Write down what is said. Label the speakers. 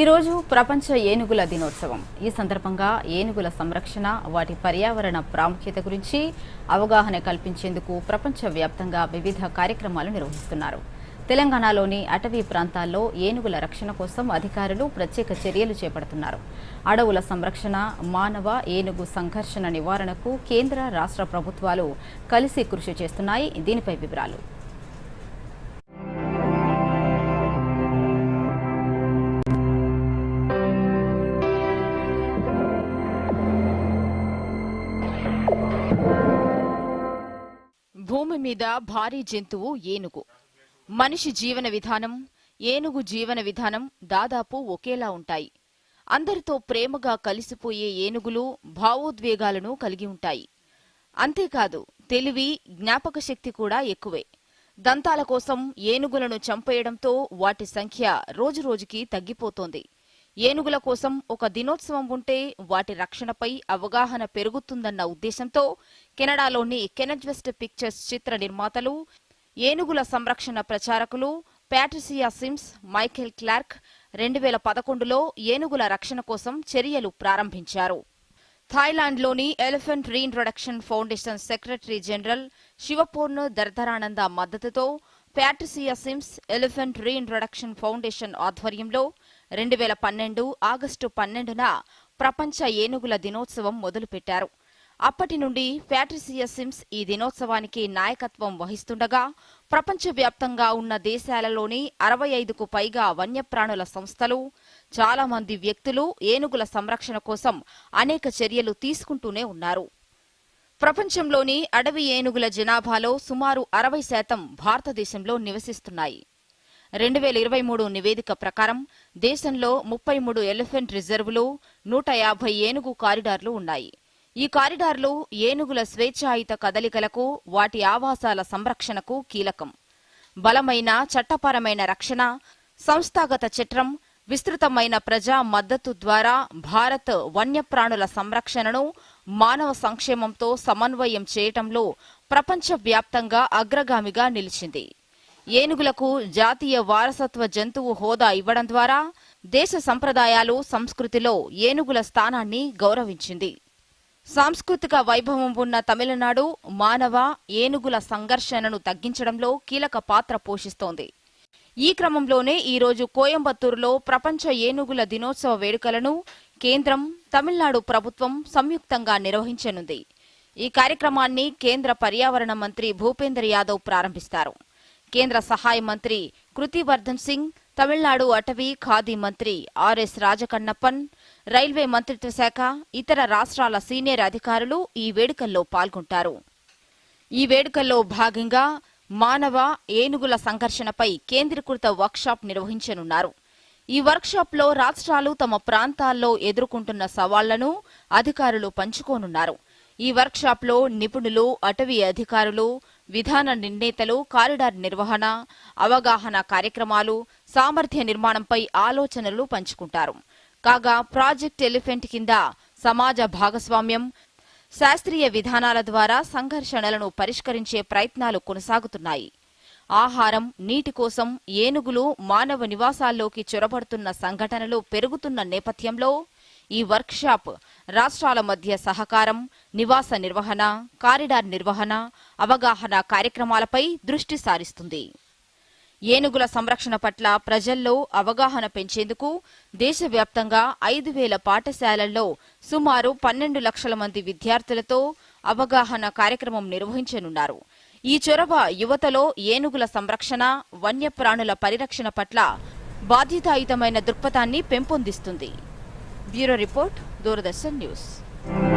Speaker 1: ఈరోజు ప్రపంచ ఏనుగుల దినోత్సవం. ఈ సందర్భంగా ఏనుగుల సంరక్షణ వాటి పర్యావరణ ప్రాముఖ్యత గురించి అవగాహన కల్పించేందుకు ప్రపంచవ్యాప్తంగా వివిధ కార్యక్రమాలు నిర్వహిస్తున్నారు. తెలంగాణలోని అటవీ ప్రాంతాల్లో ఏనుగుల రక్షణ కోసం అధికారులు ప్రత్యేక చర్యలు చేపడుతున్నారు. అడవుల సంరక్షణ మానవ ఏనుగు సంఘర్షణ నివారణకు కేంద్ర రాష్ట్ర ప్రభుత్వాలు కలిసి కృషి చేస్తున్నాయి. దీనిపై వివరాలు. మీద భారీ జంతువు ఏనుగు. మనిషి జీవన విధానం ఏనుగు జీవన విధానం దాదాపు ఒకేలా ఉంటాయి. అందరితో ప్రేమగా కలిసిపోయే ఏనుగులు భావోద్వేగాలను కలిగి ఉంటాయి. అంతేకాదు తెలివి జ్ఞాపక శక్తి కూడా ఎక్కువే. దంతాల కోసం ఏనుగులను చంపేయడంతో వాటి సంఖ్య రోజురోజుకి తగ్గిపోతోంది. ఏనుగుల కోసం ఒక దినోత్సవం ఉంటే వాటి రక్షణపై అవగాహన పెరుగుతుందన్న ఉద్దేశంతో కెనడాలోని కెనజ్వెస్ట్ పిక్చర్స్ చిత్ర నిర్మాతలు ఏనుగుల సంరక్షణ ప్రచారకులు ప్యాట్రిసియా సిమ్స్ మైఖేల్ క్లార్క్ రెండు వేల పదకొండులో ఏనుగుల రక్షణ కోసం చర్యలు ప్రారంభించారు. థాయిలాండ్లోని elephant reintroduction foundation secretary general Sivaporn Dardarananda మద్దతుతో Patricia Sims elephant reintroduction foundation ఆధ్వర్యంలో రెండు వేల పన్నెండు ఆగస్టు పన్నెండున ప్రపంచ ఏనుగుల దినోత్సవం మొదలుపెట్టారు. అప్పటి నుండి ప్యాట్రిసియా సిమ్స్ ఈ దినోత్సవానికి నాయకత్వం వహిస్తుండగా ప్రపంచవ్యాప్తంగా ఉన్న దేశాలలోని అరవై ఐదుకు పైగా వన్యప్రాణుల సంస్థలు చాలా మంది వ్యక్తులు ఏనుగుల సంరక్షణ కోసం అనేక చర్యలు తీసుకుంటూనే ఉన్నారు. ప్రపంచంలోని అడవి ఏనుగుల జనాభాలో సుమారు అరవై శాతం భారతదేశంలో నివసిస్తున్నాయి. రెండు వేల ఇరవై మూడు నివేదిక ప్రకారం దేశంలో ముప్పై మూడు ఎలిఫెంట్ రిజర్వులు నూట యాభై ఏనుగు కారిడార్లు ఉన్నాయి. ఈ కారిడార్లు ఏనుగుల స్వేచ్ఛాయుత కదలికలకు వాటి ఆవాసాల సంరక్షణకు కీలకం. బలమైన చట్టపరమైన రక్షణ సంస్థాగత చట్రం విస్తృతమైన ప్రజా మద్దతు ద్వారా భారత్ వన్యప్రాణుల సంరక్షణను మానవ సంక్షేమంతో సమన్వయం చేయటంలో ప్రపంచవ్యాప్తంగా అగ్రగామిగా నిలిచింది. ఏనుగులకు జాతీయ వారసత్వ జంతువు హోదా ఇవ్వడం ద్వారా దేశ సంప్రదాయాలు సంస్కృతిలో ఏనుగుల స్థానాన్ని గౌరవించింది. సాంస్కృతిక వైభవం ఉన్న తమిళనాడు మానవ ఏనుగుల సంఘర్షణను తగ్గించడంలో కీలక పాత్ర పోషిస్తోంది. ఈ క్రమంలోనే ఈ రోజు కోయంబత్తూరులో ప్రపంచ ఏనుగుల దినోత్సవ వేడుకలను కేంద్రం తమిళనాడు ప్రభుత్వం సంయుక్తంగా నిర్వహించనుంది. ఈ కార్యక్రమాన్ని కేంద్ర పర్యావరణ మంత్రి భూపేందర్ యాదవ్ ప్రారంభిస్తారు. కేంద్ర సహాయ మంత్రి కృతివర్ధన్ సింగ్ తమిళనాడు అటవీ ఖాదీ మంత్రి ఆర్ఎస్ రాజకన్నప్పన్ రైల్వే మంత్రిత్వ శాఖ ఇతర రాష్ట్రాల సీనియర్ అధికారులు ఈ వేడుకల్లో పాల్గొంటారు. ఈ వేడుకల్లో భాగంగా మానవ ఏనుగుల సంఘర్షణపై కేంద్రీకృత వర్క్షాప్ నిర్వహించనున్నారు. ఈ వర్క్షాప్లో రాష్ట్రాలు తమ ప్రాంతాల్లో ఎదుర్కొంటున్న సవాళ్ళను అధికారులు పంచుకోనున్నారు. ఈ వర్క్షాప్లో నిపుణులు అటవీ అధికారులు విధాన నిర్ణేతలు కారిడార్ నిర్వహణ అవగాహన కార్యక్రమాలు సామర్థ్య నిర్మాణంపై ఆలోచనలు పంచుకుంటారు. కాగా ప్రాజెక్ట్ ఎలిఫెంట్ కింద సమాజ భాగస్వామ్యం శాస్త్రీయ విధానాల ద్వారా సంఘర్షణలను పరిష్కరించే ప్రయత్నాలు కొనసాగుతున్నాయి. ఆహారం నీటి కోసం ఏనుగులు మానవ నివాసాల్లోకి చొరబడుతున్న సంఘటనలు పెరుగుతున్న నేపథ్యంలో ఈ వర్క్షాప్ రాష్ట్రాల మధ్య సహకారం నివాస నిర్వహణ కారిడార్ నిర్వహణ అవగాహన కార్యక్రమాలపై దృష్టి సారిస్తుంది. ఏనుగుల సంరక్షణ పట్ల ప్రజల్లో అవగాహన పెంచేందుకు దేశవ్యాప్తంగా ఐదు వేల పాఠశాలల్లో సుమారు పన్నెండు లక్షల మంది విద్యార్థులతో అవగాహన కార్యక్రమం నిర్వహించనున్నారు. ఈ చొరవ యువతలో ఏనుగుల సంరక్షణ వన్యప్రాణుల పరిరక్షణ పట్ల బాధ్యతాయుతమైన దృక్పథాన్ని పెంపొందిస్తుంది. Bureau report. Doordarshan News.